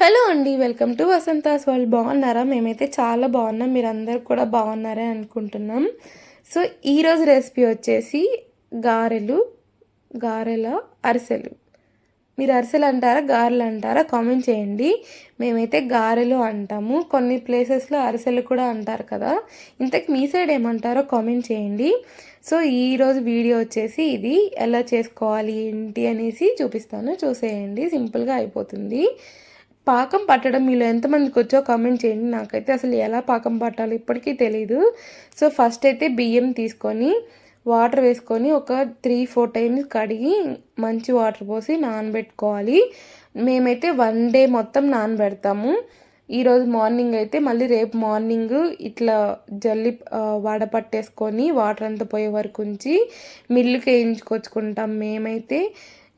Hello అండి welcome to Vasantha's వాళ్ళు బాగున్నారా? మేమైతే చాలా బాగున్నాం. మీరందరూ కూడా బాగున్నారే అనుకుంటున్నాం. సో ఈరోజు రెసిపీ వచ్చేసి గారెలు గారెల అరిసెలు. మీరు అరిసెలు అంటారా గారెలు అంటారా? కామెంట్ చేయండి. మేమైతే గారెలు అంటాము. కొన్ని ప్లేసెస్లో అరిసెలు కూడా అంటారు కదా. ఇంతకు మీ సైడ్ ఏమంటారో కామెంట్ చేయండి. సో ఈరోజు వీడియో వచ్చేసి ఇది. ఎలా చేసుకోవాలి ఏంటి అనేసి చూపిస్తాను. చూసేయండి. సింపుల్గా అయిపోతుంది. పాకం పట్టడం మీలో ఎంతమందికి వచ్చో కామెంట్ చేయండి. నాకైతే అసలు ఎలా పాకం పట్టాలో ఇప్పటికీ తెలీదు. సో ఫస్ట్ అయితే బియ్యం తీసుకొని వాటర్ వేసుకొని ఒక త్రీ ఫోర్ టైమ్స్ కడిగి మంచి వాటర్ పోసి నానబెట్టుకోవాలి. మేమైతే వన్ డే మొత్తం నానబెడతాము. ఈరోజు మార్నింగ్ అయితే మళ్ళీ రేపు మార్నింగ్ ఇట్లా జల్లి వడపట్టేసుకొని వాటర్ అంతా పోయే వరకు ఉంచి మిల్లుకి వేయించుకొచ్చుకుంటాం మేమైతే.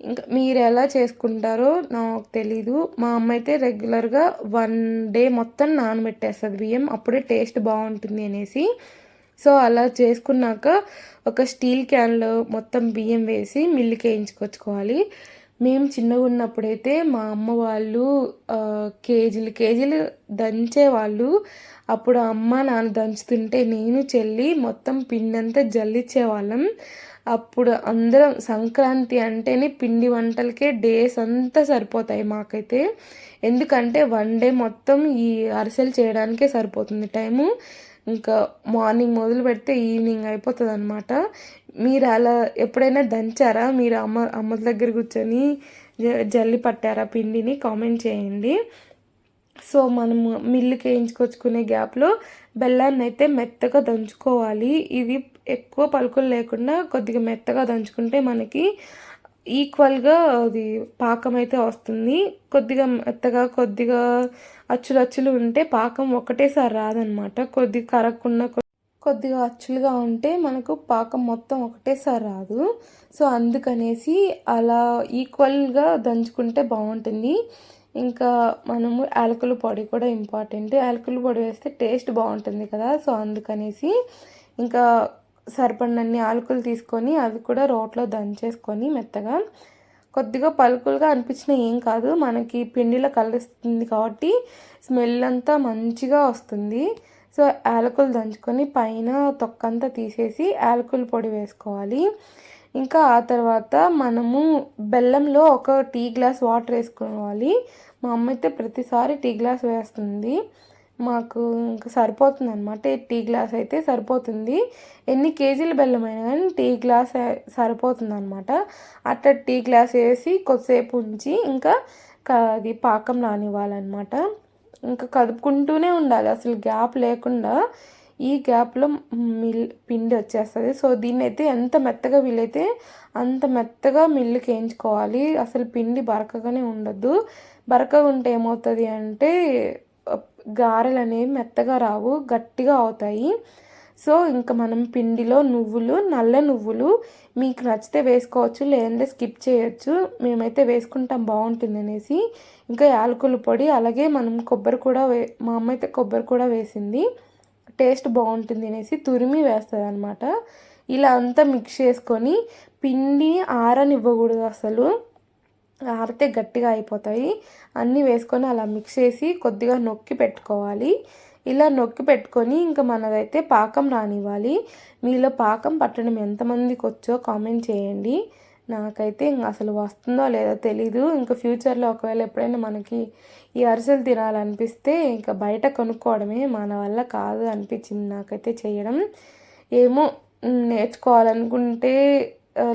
ఇంకా మీరు ఎలా చేసుకుంటారో నాకు తెలీదు. మా అమ్మ అయితే రెగ్యులర్గా వన్ డే మొత్తం నానబెట్టేస్తుంది బియ్యం. అప్పుడే టేస్ట్ బాగుంటుంది అనేసి. సో అలా చేసుకున్నాక ఒక స్టీల్ క్యాన్లో మొత్తం బియ్యం వేసి మిల్లుకి వేయించుకొచ్చుకోవాలి మేము చిన్నగా ఉన్నప్పుడైతే మా అమ్మ వాళ్ళు కేజీలు కేజీలు దంచేవాళ్ళు అప్పుడు అమ్మ నాన్న దంచుతుంటే నేను చెల్లి మొత్తం పిండంతా జల్లిచ్చేవాళ్ళం అప్పుడు అందరం సంక్రాంతి అంటేనే పిండి వంటలకే డేస్ అంతా సరిపోతాయి మాకైతే. ఎందుకంటే వన్ డే మొత్తం ఈ అరిసెలు చేయడానికే సరిపోతుంది టైము. ఇంకా మార్నింగ్ మొదలు పెడితే ఈవినింగ్ అయిపోతుంది అనమాట మీరు అలా ఎప్పుడైనా దంచారా? మీరు అమ్మ అమ్మ దగ్గర కూర్చొని జల్లి పట్టారా పిండిని? కామెంట్ చేయండి. సో మనము మిల్లుకి వేయించుకొచ్చుకునే గ్యాప్లో బెల్లాన్ని అయితే మెత్తగా దంచుకోవాలి. ఇది ఎక్కువ పలుకులు లేకుండా కొద్దిగా మెత్తగా దంచుకుంటే మనకి ఈక్వల్గా అది పాకం అయితే వస్తుంది. కొద్దిగా మెత్తగా కొద్దిగా అచ్చులు అచ్చులు ఉంటే పాకం ఒకటేసారి రాదనమాట. కొద్దిగా కరగకుండా కొద్దిగా అచ్చులుగా ఉంటే మనకు పాకం మొత్తం ఒకటేసారి రాదు. సో అందుకనేసి అలా ఈక్వల్గా దంచుకుంటే బాగుంటుంది ఇంకా మనము యాలకుల పొడి కూడా ఇంపార్టెంట్. యాలకుల పొడి వేస్తే టేస్ట్ బాగుంటుంది కదా. సో అందుకనేసి ఇంకా సరిపడినన్ని ఆలుకలు తీసుకొని అవి కూడా రోట్లో దంచేసుకొని మెత్తగా. కొద్దిగా పలుకులుగా అనిపించిన ఏం కాదు మనకి పిండిలో కలుస్తుంది కాబట్టి స్మెల్ అంతా మంచిగా వస్తుంది. సో యాలకులు దంచుకొని పైన తొక్కంతా తీసేసి యాలకుల పొడి వేసుకోవాలి. ఇంకా ఆ తర్వాత మనము బెల్లంలో ఒక టీ గ్లాస్ వాటర్ వేసుకోవాలి. మా అమ్మ అయితే ప్రతిసారి టీ గ్లాస్ వేస్తుంది. మాకు ఇంకా సరిపోతుంది అనమాట టీ గ్లాస్ అయితే సరిపోతుంది. ఎన్ని కేజీల బెల్లం అయినా కానీ టీ గ్లాస్ సరిపోతుంది అనమాట అట్లా టీ గ్లాస్ వేసి కొద్దిసేపు ఉంచి ఇంకా అది పాకం రానివ్వాలన్నమాట ఇంకా కదుపుకుంటూనే ఉండాలి. అసలు గ్యాప్ లేకుండా ఈ గ్యాప్లో మిల్ పిండి వచ్చేస్తుంది. సో దీన్ని అయితే ఎంత మెత్తగా వీలైతే అంత మెత్తగా మిల్లుకి వేయించుకోవాలి. అసలు పిండి బరకగానే ఉండద్దు. బరకగా ఉంటే ఏమవుతుంది అంటే గారెలు అనేవి మెత్తగా రావు గట్టిగా అవుతాయి. సో ఇంకా మనం పిండిలో నువ్వులు నల్ల నువ్వులు మీకు నచ్చితే వేసుకోవచ్చు లేదంటే స్కిప్ చేయొచ్చు. మేమైతే వేసుకుంటాం బాగుంటుంది అనేసి ఇంకా యాలకుల పొడి అలాగే మనం కొబ్బరి కూడా వే మా అమ్మ అయితే కొబ్బరి కూడా వేసింది. టేస్ట్ బాగుంటుంది అనేసి తురిమి వేస్తుంది అనమాట ఇలా అంతా మిక్స్ చేసుకొని పిండిని ఆరనివ్వకూడదు అసలు. ఆరితే గట్టిగా అయిపోతాయి. అన్నీ వేసుకొని అలా మిక్స్ చేసి కొద్దిగా నొక్కి పెట్టుకోవాలి. ఇలా నొక్కి పెట్టుకొని ఇంకా మనదైతే పాకం రానివ్వాలి. మీలో పాకం పట్టడం ఎంతమందికి వచ్చో కామెంట్ చేయండి. నాకైతే ఇంకా అసలు వస్తుందో లేదో తెలీదు. ఇంకా ఫ్యూచర్లో ఒకవేళ ఎప్పుడైనా మనకి ఈ అరిసెలు తినాలనిపిస్తే ఇంకా బయట కొనుక్కోవడమే మన వల్ల కాదు అనిపించింది నాకైతే చేయడం. ఏమో నేర్చుకోవాలనుకుంటే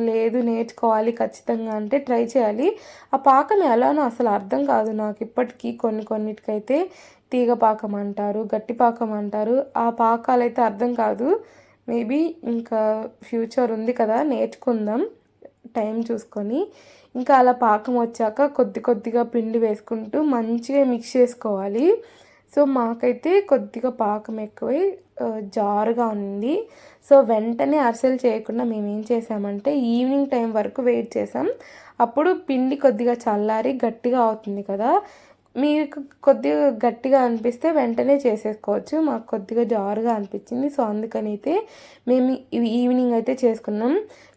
లేదు నేర్చుకోవాలి ఖచ్చితంగా అంటే ట్రై చేయాలి. ఆ పాకం ఎలానో అసలు అర్థం కాదు నాకు ఇప్పటికీ. కొన్ని కొన్నిటికైతే తీగ పాకం అంటారు గట్టి పాకం అంటారు. ఆ పాకాలు అయితే అర్థం కాదు. మేబీ ఇంకా ఫ్యూచర్ ఉంది కదా నేర్చుకుందాం. టైం చూసుకొని. ఇంకా అలా పాకం వచ్చాక కొద్ది కొద్దిగా పిండి వేసుకుంటూ మంచిగా మిక్స్ చేసుకోవాలి. సో మాకైతే కొద్దిగా పాకం ఎక్కువై జారుగా ఉంది. సో వెంటనే అరిసెలు చేయకుండా మేము ఏం చేసామంటే ఈవినింగ్ టైం వరకు వెయిట్ చేసాం. అప్పుడు పిండి కొద్దిగా చల్లారి గట్టిగా అవుతుంది కదా. మీకు కొద్దిగా గట్టిగా అనిపిస్తే వెంటనే చేసేసుకోవచ్చు. మాకు కొద్దిగా జారుగా అనిపించింది. సో అందుకని అయితే మేము ఈవినింగ్ అయితే చేసుకున్నాం.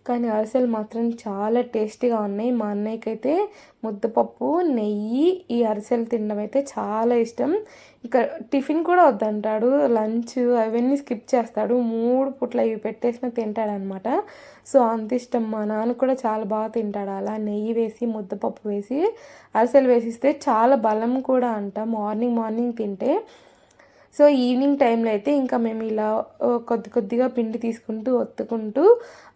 కానీ అరిసెలు మాత్రం చాలా టేస్టీగా ఉన్నాయి. మా అన్నయ్యకి అయితే ముద్దపప్పు నెయ్యి ఈ అరిసెలు తినడం అయితే చాలా ఇష్టం. ఇంకా టిఫిన్ కూడా వద్దంటాడు. లంచ్ అవన్నీ స్కిప్ చేస్తాడు. మూడు పుట్ల ఇవి పెట్టేసిన తింటాడనమాట. సో అంత ఇష్టం. మా నాన్న కూడా చాలా బాగా తింటాడు. అలా నెయ్యి వేసి ముద్దపప్పు వేసి అరిసెలు వేసిస్తే చాలా బలం కూడా అంట. మార్నింగ్ మార్నింగ్ తింటే సో ఈవినింగ్ టైంలో అయితే ఇంకా మేము ఇలా కొద్ది కొద్దిగా పిండి తీసుకుంటూ ఒత్తుకుంటూ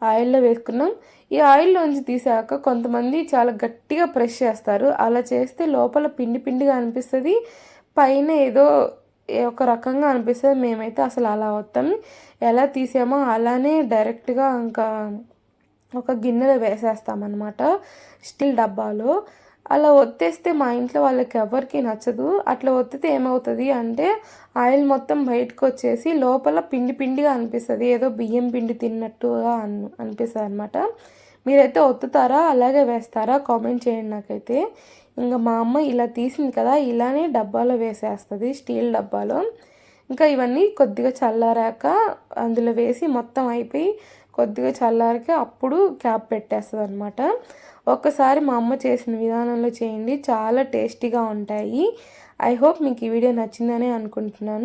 ఆయిల్లో వేసుకున్నాం. ఈ ఆయిల్లోంచి తీసాక కొంతమంది చాలా గట్టిగా ప్రెస్ చేస్తారు. అలా చేస్తే లోపల పిండి పిండిగా అనిపిస్తుంది. పైన ఏదో ఒక రకంగా అనిపిస్తుంది. మేమైతే అసలు అలా వస్తాం ఎలా తీసామో అలానే డైరెక్ట్గా ఇంకా ఒక గిన్నెలో వేసేస్తామన్నమాట. స్టీల్ డబ్బాలో. అలా ఒత్తేస్తే మా ఇంట్లో వాళ్ళకి ఎవరికి నచ్చదు. అట్లా ఒత్తితే ఏమవుతుంది అంటే ఆయిల్ మొత్తం బయటకు వచ్చేసి లోపల పిండి పిండిగా అనిపిస్తుంది. ఏదో బియ్యం పిండి తిన్నట్టుగా అన్ అనిపిస్తుంది అనమాట మీరైతే ఒత్తుతారా? అలాగే వేస్తారా? కామెంట్ చేయండి నాకైతే. ఇంకా మా అమ్మ ఇలా తీసింది కదా ఇలానే డబ్బాలో వేసేస్తుంది స్టీల్ డబ్బాలో. ఇంకా ఇవన్నీ కొద్దిగా చల్లారాక అందులో వేసి మొత్తం అయిపోయి కొద్దిగా చల్లారాక అప్పుడు క్యాప్ పెట్టేస్తుంది అనమాట ఒక్కసారి మా అమ్మ చేసిన విధానంలో చేయండి చాలా టేస్టీగా ఉంటాయి. ఐ హోప్ మీకు ఈ వీడియో నచ్చిందని అనుకుంటున్నాను.